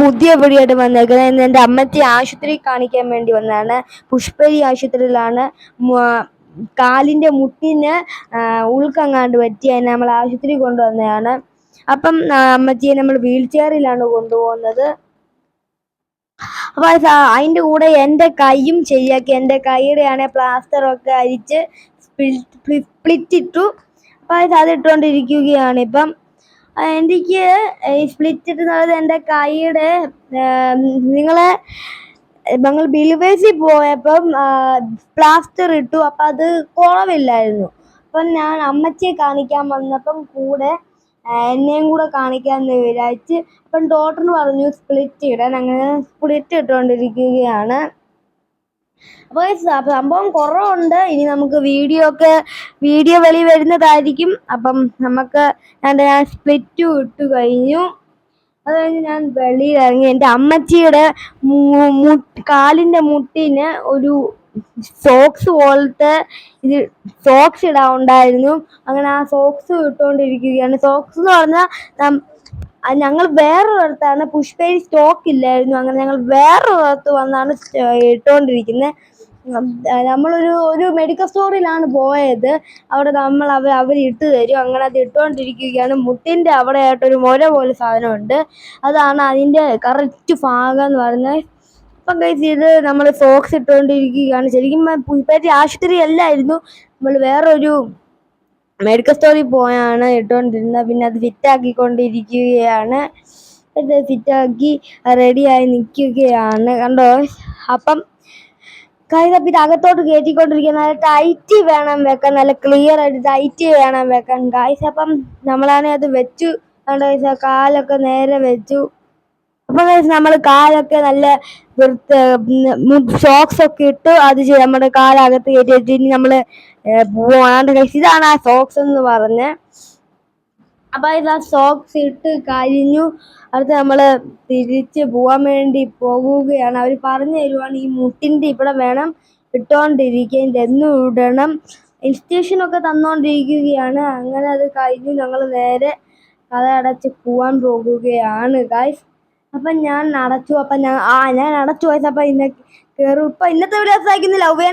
പുതിയ വീഡിയോ ആയിട്ട് വന്നേക്കുന്നത്. ഇന്ന് എന്റെ അമ്മത്തെ ആശുപത്രി കാണിക്കാൻ വേണ്ടി വന്നതാണ്. പുഷ്പരി ആശുപത്രിയിലാണ് കാലിന്റെ മുട്ടിന് ഉൾക്കങ്ങാണ്ട് പറ്റി അതിനെ നമ്മൾ ആശുപത്രി കൊണ്ടുവന്നതാണ്. അപ്പം അമ്മത്തിയെ നമ്മൾ വീൽ ചെയറിലാണ് കൊണ്ടുപോകുന്നത്. അപ്പൊ അതിന്റെ കൂടെ എന്റെ കൈയും ശരിയാക്കി. എന്റെ കൈയുടെ ആണെ പ്ലാസ്റ്റർ ഒക്കെ അരിച്ച് സ്പ്ലിറ്റ് ഇട്ടു. അപ്പൊ അത് അതിട്ടുകൊണ്ടിരിക്കുകയാണ് ഇപ്പം. എനിക്ക് സ്പ്ലിറ്റ് ഇട്ടുന്നത് എന്റെ കൈയുടെ നിങ്ങളെ ഞങ്ങൾ ബിലിവേഴ്സിൽ പോയപ്പം പ്ലാസ്റ്റർ ഇട്ടു. അപ്പം അത് കുറവില്ലായിരുന്നു. അപ്പം ഞാൻ അമ്മച്ചിയെ കാണിക്കാൻ വന്നപ്പം കൂടെ എന്നെയും കൂടെ കാണിക്കാൻ വിചാരിച്ച് അപ്പം ഡോക്ടറിന് പറഞ്ഞു സ്പ്ലിറ്റ് ഇടാൻ. അങ്ങനെ സ്പ്ലിറ്റ് ഇട്ടുകൊണ്ടിരിക്കുകയാണ്. അപ്പോൾ സംഭവം കുറവുണ്ട്. ഇനി നമുക്ക് വീഡിയോ ഒക്കെ വീഡിയോ വെളി വരുന്നതായിരിക്കും. അപ്പം നമുക്ക് ഞാൻ ഞാൻ സ്പ്ലിറ്റ് ഇട്ട് കഴിഞ്ഞു. അത് കഴിഞ്ഞ് ഞാൻ വെളിയിൽ ഇറങ്ങി. എന്റെ അമ്മച്ചിയുടെ കാലിന്റെ മുട്ടിന് ഒരു സോക്സ് പോലത്തെ ഇത് സോക്സ് ഇടാൻ ഉണ്ടായിരുന്നു. അങ്ങനെ ആ സോക്സ് ഇട്ടുകൊണ്ടിരിക്കുകയാണ്. സോക്സ് എന്ന് പറഞ്ഞാൽ ആ ഞങ്ങൾ വേറൊരിടത്താണ് പുഷ്പേരി സ്റ്റോക്ക് ഇല്ലായിരുന്നു. അങ്ങനെ ഞങ്ങൾ വേറൊരിടത്ത് വന്നാണ് ഇട്ടുകൊണ്ടിരിക്കുന്നത് നമ്മളൊരു ഒരു മെഡിക്കൽ സ്റ്റോറിലാണ് പോയത്. അവിടെ നമ്മൾ അവർ അവർ ഇട്ട് തരും. അങ്ങനെ അത് ഇട്ടുകൊണ്ടിരിക്കുകയാണ് മുട്ടിന്റെ അവിടെ ആയിട്ടൊരു മുര പോലെ സാധനമുണ്ട്. അതാണ് അതിന്റെ കറക്റ്റ് ഭാഗം എന്ന് പറയുന്നത് അപ്പം കഴിച്ച് ഇത് നമ്മൾ സോക്സ് ഇട്ടുകൊണ്ടിരിക്കുകയാണ് ശരിക്കും പുൽപ്പേറ്റി ആശുപത്രി അല്ലായിരുന്നു. നമ്മൾ വേറൊരു മെഡിക്കൽ സ്റ്റോറിൽ പോയാണ് ഇട്ടുകൊണ്ടിരുന്നത് പിന്നെ അത് ഫിറ്റാക്കിക്കൊണ്ടിരിക്കുകയാണ് ഇത് ഫിറ്റാക്കി റെഡിയായി നിൽക്കുകയാണ് കണ്ടോ? അപ്പം കൈതപ്പ് ഇത് അകത്തോട്ട് കയറ്റിക്കൊണ്ടിരിക്കുക നല്ല ടൈറ്റ് വേണം വെക്കാൻ. നല്ല ക്ലിയർ ആയിട്ട് ടൈറ്റ് വേണം വെക്കാൻ. ഗായ്സ് അപ്പം നമ്മളാണെ അത് വെച്ചു. കണ്ടോ കാലൊക്കെ നേരെ വെച്ചു. അപ്പൊ നമ്മൾ കാലൊക്കെ നല്ല ഷോക്സ് ഒക്കെ ഇട്ട് അത് നമ്മുടെ കാലകത്ത് കയറ്റി ഇനി നമ്മൾ പോവാണ്ട് കഴിച്ച് ഇതാണ് ആ സോക്സ് എന്ന് പറഞ്ഞ്. അപ്പൊ ആ സോക്സ് ഇട്ട് കഴിഞ്ഞു. അടുത്ത് നമ്മൾ തിരിച്ച് പോവാൻ വേണ്ടി പോകുകയാണ് അവർ പറഞ്ഞു തരുവാണ് ഈ മുട്ടിന്റെ ഇവിടെ വേണം ഇട്ടോണ്ടിരിക്കുക എന്നും ഇടണം ഇൻസ്റ്റിറ്റ്യൂഷൻ ഒക്കെ തന്നോണ്ടിരിക്കുകയാണ്. അങ്ങനെ അത് കഴിഞ്ഞു. ഞങ്ങൾ നേരെ കഥ അടച്ച് പോവാൻ പോകുകയാണ് ഗായ്സ് അപ്പൊ ഞാൻ നടച്ചു അപ്പൊ ഞാൻ ആ ഞാൻ നടച്ചു പോയത് അപ്പൊ ഇന്ന കേറും ഇപ്പൊ ഇന്നത്തെ വീഡിയോ സഹായിക്കുന്നില്ല ബൈ